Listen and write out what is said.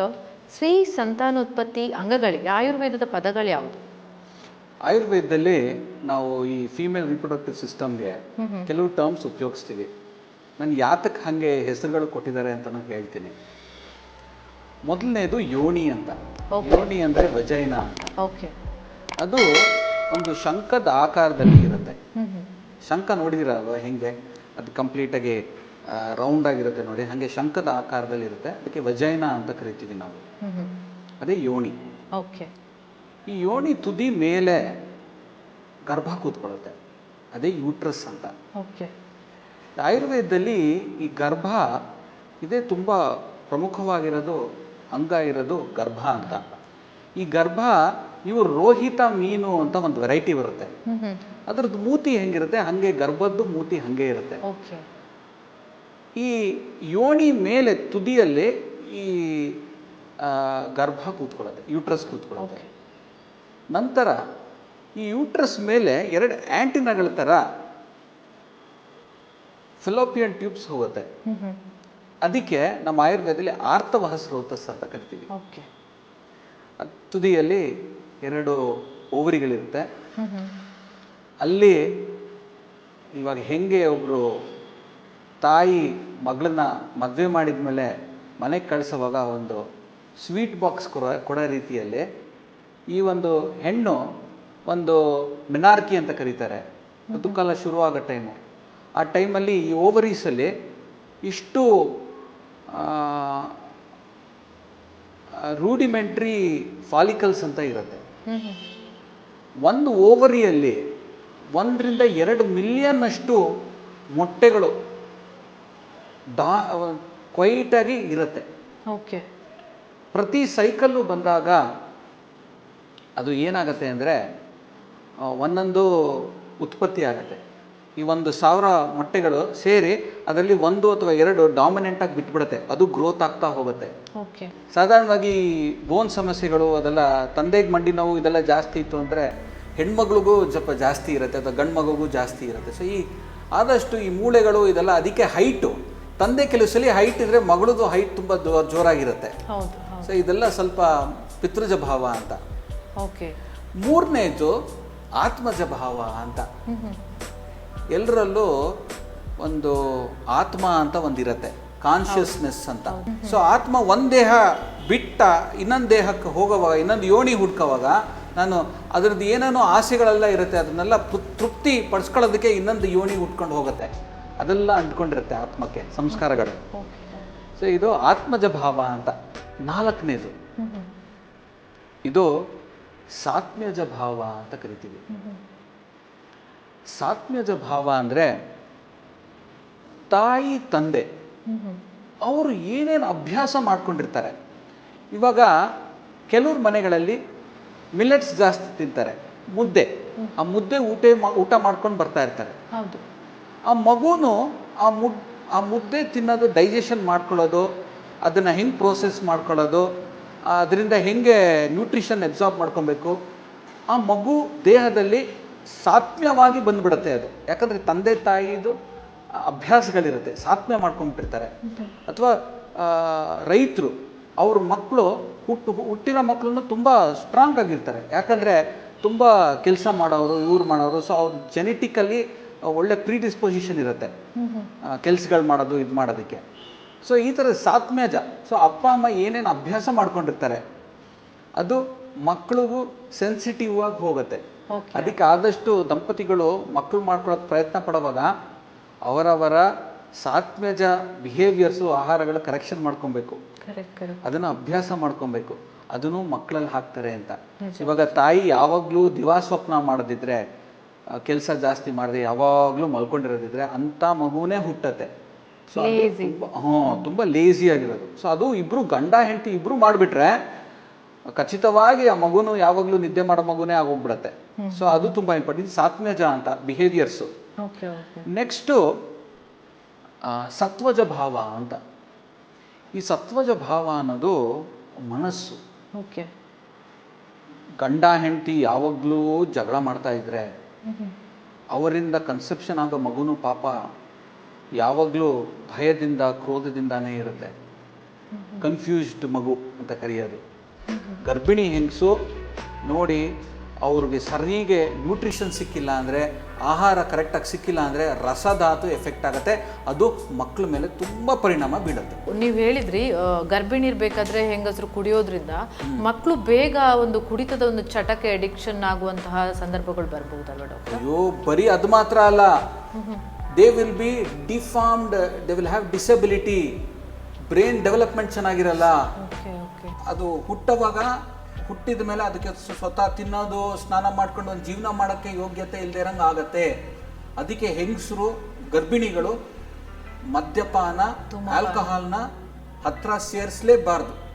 Doctor ಸ್ತ್ರೀ ಸಂತಾನೋತ್ಪತ್ತಿ ಅಂಗಗಳಿಗೆ ಆಯುರ್ವೇದದ ಪದಗಳು ಯಾವುದು? ಆಯುರ್ವೇದದಲ್ಲಿ ನಾವು ಈ ಫೀಮೇಲ್ ರಿಪ್ರೊಡಕ್ಟಿವ್ ಸಿಸ್ಟಮ್ಗೆ ಕೆಲವು ಟರ್ಮ್ಸ್ ಉಪಯೋಗಿಸ್ತೀವಿ. ನಾನು ಯಾತಕ್ಕೆ ಹಾಗೆ ಹೆಸರುಗಳು ಕೊಟ್ಟಿದ್ದಾರೆ ಅಂತ ನಾನು ಹೇಳ್ತೀನಿ. ಮೊದಲನೇದು ಯೋನಿ ಅಂತ. ಯೋನಿ ಅಂದರೆ ವಜೈನ ಅಂತ. ಓಕೆ ಅದು ಒಂದು ಶಂಕದ ಆಕಾರದಲ್ಲಿ ಇರುತ್ತೆ. ಶಂಕ ನೋಡಿದಿರ ಅದು ಹೆಂಗೆ? ಅದು ಕಂಪ್ಲೀಟಾಗಿ ರೌಂಡ್ ಆಗಿರುತ್ತೆ ನೋಡಿ. ಹಾಗೆ ಶಂಕದ ಆಕಾರದಲ್ಲಿ ಇರುತ್ತೆ. ಅದಕ್ಕೆ ವಜೈನ ಅಂತ ಕರಿತೀವಿ ನಾವು. ಅದೇ ಯೋನಿ. ಓಕೆ. ಈ ಯೋನಿ ತುದಿ ಮೇಲೆ ಗರ್ಭ ಕೂತ್ಕೊಳ್ಳುತ್ತೆ. ಅದೇ ಯೂಟ್ರಸ್ ಅಂತ. ಓಕೆ. ಆಯುರ್ವೇದದಲ್ಲಿ ಈ ಗರ್ಭ ಇದೇ ತುಂಬ ಪ್ರಮುಖವಾಗಿರೋದು ಅಂಗ ಇರೋದು ಗರ್ಭ ಅಂತ. ಈ ಗರ್ಭ ಇವು ರೋಹಿತ ಮೀನು ಅಂತ ಒಂದು ವೆರೈಟಿ ಬರುತ್ತೆ. ಅದ್ರದ್ದು ಮೂತಿ ಹೆಂಗಿರುತ್ತೆ? ಹಂಗೆ ಗರ್ಭದ್ದು ಮೂತಿ ಹಂಗೆ ಇರುತ್ತೆ. ಓಕೆ. ಈ ಯೋನಿ ಮೇಲೆ ತುದಿಯಲ್ಲಿ ಈ ಗರ್ಭ ಕೂತ್ಕೊಳ್ಳುತ್ತೆ ಯೂಟ್ರಸ್ ಕೂತ್ಕೊಳ್ಳುತ್ತೆ. ನಂತರ ಈ ಯೂಟ್ರಸ್ ಮೇಲೆ ಎರಡು ಆ್ಯಂಟಿನಗಳ ಥರ ಫಿಲೋಪಿಯನ್ ಟ್ಯೂಬ್ಸ್ ಹೋಗುತ್ತೆ. ಅದಕ್ಕೆ ನಮ್ಮ ಆಯುರ್ವೇದದಲ್ಲಿ ಆರ್ತವಹ ಸ್ರೋತಸ್ ಅಂತ ಕರಿತೀವಿ. ಓಕೆ ತುದಿಯಲ್ಲಿ ಎರಡು ಓವರಿಗಳಿರುತ್ತೆ. ಅಲ್ಲಿ ಇವಾಗ ಹೆಂಗೆ ಒಬ್ಬರು ತಾಯಿ ಮಗಳನ್ನ ಮದುವೆ ಮಾಡಿದ್ಮೇಲೆ ಮನೆಗೆ ಕಳಿಸುವಾಗ ಒಂದು ಸ್ವೀಟ್ ಬಾಕ್ಸ್ ಕೊಡೋ ಕೊಡೋ ರೀತಿಯಲ್ಲಿ ಈ ಒಂದು ಹೆಣ್ಣು ಒಂದು ಮಿನಾರ್ಕಿ ಅಂತ ಕರೀತಾರೆ. ಋತುಕಾಲ ಶುರುವಾಗೋ ಟೈಮು ಆ ಟೈಮಲ್ಲಿ ಈ ಓವರೀಸಲ್ಲಿ ಇಷ್ಟು ರೂಡಿಮೆಂಟ್ರಿ ಫಾಲಿಕಲ್ಸ್ ಅಂತ ಇರುತ್ತೆ. ಒಂದು ಓವರಿಯಲ್ಲಿ ಒಂದರಿಂದ ಎರಡು ಮಿಲಿಯನ್ ಅಷ್ಟು ಮೊಟ್ಟೆಗಳು ಡಾ ಕ್ವೈಟಾಗಿ ಇರುತ್ತೆ. ಓಕೆ. ಪ್ರತಿ ಸೈಕಲ್ಲು ಬಂದಾಗ ಅದು ಏನಾಗುತ್ತೆ ಅಂದರೆ ಒಂದೊಂದು ಉತ್ಪತ್ತಿ ಆಗುತ್ತೆ. ಈ ಒಂದು ಸಾವಿರ ಮೊಟ್ಟೆಗಳು ಸೇರಿ ಅದರಲ್ಲಿ ಒಂದು ಅಥವಾ ಎರಡು ಡಾಮಿನೆಂಟಾಗಿ ಬಿಟ್ಬಿಡುತ್ತೆ. ಅದು ಗ್ರೋತ್ ಆಗ್ತಾ ಹೋಗುತ್ತೆ. ಓಕೆ. ಸಾಧಾರಣವಾಗಿ ಬೋನ್ ಸಮಸ್ಯೆಗಳು ಅದೆಲ್ಲ ತಂದೆಗೆ ಮಂಡಿ ನೋವು ಇದೆಲ್ಲ ಜಾಸ್ತಿ ಇತ್ತು ಅಂದರೆ ಹೆಣ್ಮಗಳಿಗೂ ಸ್ವಲ್ಪ ಜಾಸ್ತಿ ಇರುತ್ತೆ ಅಥವಾ ಗಂಡು ಮಗುಗೂ ಜಾಸ್ತಿ ಇರುತ್ತೆ. ಸೊ ಈ ಆದಷ್ಟು ಈ ಮೂಳೆಗಳು ಇದೆಲ್ಲ ಅದಕ್ಕೆ ಹೈಟು ತಂದೆ ಕೆಲವು ಸಲ ಹೈಟ್ ಇದ್ರೆ ಮಗಳದು ಹೈಟ್ ತುಂಬ ಜೋರಾಗಿರುತ್ತೆ. ಸೊ ಇದೆಲ್ಲ ಸ್ವಲ್ಪ ಪಿತೃಜ ಭಾವ ಅಂತ. ಓಕೆ. ಮೂರನೇದು ಆತ್ಮಜ ಭಾವ ಅಂತ ಎಲ್ಲರಲ್ಲೂ ಒಂದು ಆತ್ಮ ಅಂತ ಒಂದಿರತ್ತೆ. ಕಾನ್ಷಿಯಸ್ನೆಸ್ ಅಂತ. ಸೊ ಆತ್ಮ ಒಂದು ದೇಹ ಬಿಟ್ಟ ಇನ್ನೊಂದು ದೇಹಕ್ಕೆ ಹೋಗೋವಾಗ ಇನ್ನೊಂದು ಯೋನಿ ಹುಡ್ಕೋವಾಗ ನಾನು ಅದರದ್ದು ಏನೇನೋ ಆಸೆಗಳೆಲ್ಲ ಇರುತ್ತೆ ಅದನ್ನೆಲ್ಲ ತೃಪ್ತಿ ಪಡಿಸ್ಕೊಳ್ಳೋದಕ್ಕೆ ಇನ್ನೊಂದು ಯೋನಿ ಹುಟ್ಕೊಂಡು ಹೋಗುತ್ತೆ. ಅದೆಲ್ಲ ಅಂಟ್ಕೊಂಡಿರುತ್ತೆ ಆತ್ಮಕ್ಕೆ, ಸಂಸ್ಕಾರಗಳು. ಸೊ ಇದು ಆತ್ಮಜ ಭಾವ ಅಂತ. ನಾಲ್ಕನೇದು. ಇದು ಸಾತ್ಮ್ಯಜ ಭಾವ ಅಂತ ಕರಿತೀವಿ. ಸಾತ್ಮ್ಯಜ ಭಾವ ಅಂದರೆ ತಾಯಿ, ತಂದೆ, ಅವರು ಏನೇನು ಅಭ್ಯಾಸ ಮಾಡ್ಕೊಂಡಿರ್ತಾರೆ. ಇವಾಗ ಕೆಲವ್ರ ಮನೆಗಳಲ್ಲಿ ಮಿಲೆಟ್ಸ್ ಜಾಸ್ತಿ ತಿಂತಾರೆ. ಮುದ್ದೆ. ಆ ಮುದ್ದೆ ಊಟ ಊಟ ಮಾಡ್ಕೊಂಡು ಬರ್ತಾ ಇರ್ತಾರೆ. ಆ ಮಗುನು ಆ ಮುದ್ ಆ ಮುದ್ದೆ ತಿನ್ನೋದು ಡೈಜೆಷನ್ ಮಾಡ್ಕೊಳ್ಳೋದು, ಅದನ್ನು ಹೆಂಗೆ ಪ್ರೋಸೆಸ್ ಮಾಡ್ಕೊಳ್ಳೋದು, ಅದರಿಂದ ಹೆಂಗೆ ನ್ಯೂಟ್ರಿಷನ್ ಎಬ್ಸಾರ್ಬ್ ಮಾಡ್ಕೊಬೇಕು, ಆ ಮಗು ದೇಹದಲ್ಲಿ ಸಾತ್ಮ್ಯವಾಗಿ ಬಂದ್ಬಿಡುತ್ತೆ ಅದು. ಯಾಕಂದರೆ ತಂದೆ ತಾಯಿದು ಅಭ್ಯಾಸಗಳಿರುತ್ತೆ, ಸಾತ್ಮ್ಯ ಮಾಡ್ಕೊಂಡ್ಬಿಟ್ಟಿರ್ತಾರೆ. ಅಥವಾ ರೈತರು, ಅವ್ರ ಮಕ್ಕಳು ಹುಟ್ಟು, ಹುಟ್ಟಿರೋ ಮಕ್ಕಳನ್ನು ತುಂಬ ಸ್ಟ್ರಾಂಗ್ ಆಗಿರ್ತಾರೆ. ಯಾಕಂದರೆ ತುಂಬ ಕೆಲಸ ಮಾಡೋರು, ಇವ್ರು ಮಾಡೋರು ಸೊ ಅವ್ರ ಜೆನೆಟಿಕಲಿ ಒಳ್ಳೆ ಪ್ರೀಡಿಸ್ಪೊಸಿಷನ್ ಇರುತ್ತೆ. ಹ್ಮ್ ಹ್ಮ್. ಕೆಲಸಗಳು ಮಾಡೋದು ಇದು ಮಾಡೋದಕ್ಕೆ. ಸೊ ಈ ಥರ ಸಾತ್ಮ್ಯಜ. ಸೊ ಅಪ್ಪ ಅಮ್ಮ ಏನೇನು ಅಭ್ಯಾಸ ಮಾಡ್ಕೊಂಡಿರ್ತಾರೆ ಅದು ಮಕ್ಕಳಿಗೂ ಸೆನ್ಸಿಟಿವ್ ಆಗಿ ಹೋಗುತ್ತೆ. ಅದಕ್ಕೆ ಆದಷ್ಟು ದಂಪತಿಗಳು ಮಕ್ಕಳು ಮಾಡ್ಕೊಳ್ಳೋಕೆ ಪ್ರಯತ್ನ ಪಡುವಾಗ ಅವರವರ ಸಾತ್ಮ್ಯಜ ಬಿಹೇವಿಯರ್ಸು ಆಹಾರಗಳ ಕರೆಕ್ಷನ್ ಮಾಡ್ಕೊಬೇಕು. ಅದನ್ನು ಅಭ್ಯಾಸ ಮಾಡ್ಕೊಬೇಕು. ಅದನ್ನು ಮಕ್ಕಳಲ್ಲಿ ಹಾಕ್ತಾರೆ ಅಂತ. ಇವಾಗ ತಾಯಿ ಯಾವಾಗಲೂ ದಿವಾಸ್ವಪ್ನ ಮಾಡೋದಿದ್ರೆ ಕೆಲಸ ಜಾಸ್ತಿ ಮಾಡದೆ ಯಾವಾಗಲೂ ಮಲ್ಕೊಂಡಿರೋದಿದ್ರೆ ಅಂಥ ಮಗುನೇ ಹುಟ್ಟತ್ತೆ. ಸೊ. ಹ್ಞೂ ತುಂಬ ಲೇಸಿ ಆಗಿರೋದು. ಸೊ ಅದು ಇಬ್ರು ಗಂಡ ಹೆಂಡತಿ ಇಬ್ರು ಮಾಡಿಬಿಟ್ರೆ ಖಚಿತವಾಗಿ ಆ ಮಗುನು ಯಾವಾಗಲೂ ನಿದ್ದೆ ಮಾಡೋ ಮಗುನೇ ಆಗೋಗ್ಬಿಡತ್ತೆ. ಸೊ ಅದು ತುಂಬ ಇಂಪಾರ್ಟೆಂಟ್ ಸಾತ್ವಜ ಅಂತ ಬಿಹೇವಿಯರ್ಸು ನೆಕ್ಸ್ಟು ಸತ್ವಜ ಭಾವ ಅಂತ. ಈ ಸತ್ವಜ ಭಾವ ಅನ್ನೋದು ಮನಸ್ಸು. ಓಕೆ ಗಂಡ ಹೆಂಡತಿ ಯಾವಾಗಲೂ ಜಗಳ ಮಾಡ್ತಾ ಇದ್ರೆ ಅವರಿಂದ ಕನ್ಸೆಪ್ಷನ್ ಆಗೋ ಮಗುನೂ ಪಾಪ ಯಾವಾಗಲೂ ಭಯದಿಂದ ಕ್ರೋಧದಿಂದಾನೇ ಇರುತ್ತೆ. ಕನ್ಫ್ಯೂಸ್ಡ್ ಮಗು ಅಂತ ಕರೆಯೋದು. ಗರ್ಭಿಣಿ ಹೆಂಗಸು ನೋಡಿ ಅವ್ರಿಗೆ ಸರಿಗೆ ನ್ಯೂಟ್ರಿಷನ್ ಸಿಕ್ಕಿಲ್ಲ ಅಂದರೆ ಆಹಾರ ಕರೆಕ್ಟಾಗಿ ಸಿಕ್ಕಿಲ್ಲ ಅಂದರೆ ರಸಧಾತು ಎಫೆಕ್ಟ್ ಆಗುತ್ತೆ. ಅದು ಮಕ್ಕಳ ಮೇಲೆ ತುಂಬ ಪರಿಣಾಮ ಬೀಳುತ್ತೆ. ನೀವು ಹೇಳಿದ್ರಿ ಗರ್ಭಿಣಿ ಇರಬೇಕಾದ್ರೆ ಹೆಂಗಸರು ಕುಡಿಯೋದ್ರಿಂದ ಮಕ್ಕಳು ಬೇಗ ಒಂದು ಕುಡಿತದ ಒಂದು ಚಟಕ್ಕೆ ಅಡಿಕ್ಷನ್ ಆಗುವಂತಹ ಸಂದರ್ಭಗಳು ಬರ್ಬಹುದಲ್ವಾ ಡಾಕ್ಟರ್? ಅಯ್ಯೋ ಬರೀ ಅದು ಮಾತ್ರ ಅಲ್ಲ. They will be deformed they will have disability brain development ಚೆನ್ನಾಗಿರಲ್ಲ. ಓಕೆ ಓಕೆ ಅದು ಹುಟ್ಟುವಾಗ ಹುಟ್ಟಿದ ಮೇಲೆ ಅದಕ್ಕೆ ಸ್ವ- ಸ್ವತಃ ತಿನ್ನೋದು ಸ್ನಾನ ಮಾಡ್ಕೊಂಡು ಒಂದು ಜೀವನ ಮಾಡೋಕ್ಕೆ ಯೋಗ್ಯತೆ ಇಲ್ಲದೆ ಇರಂಗೆ ಆಗತ್ತೆ. ಅದಕ್ಕೆ ಹೆಂಗಸರು ಗರ್ಭಿಣಿಗಳು ಮದ್ಯಪಾನ ಆಲ್ಕೋಹಾಲ್ನ ಹತ್ರ ಸೇರಿಸಲೇಬಾರ್ದು.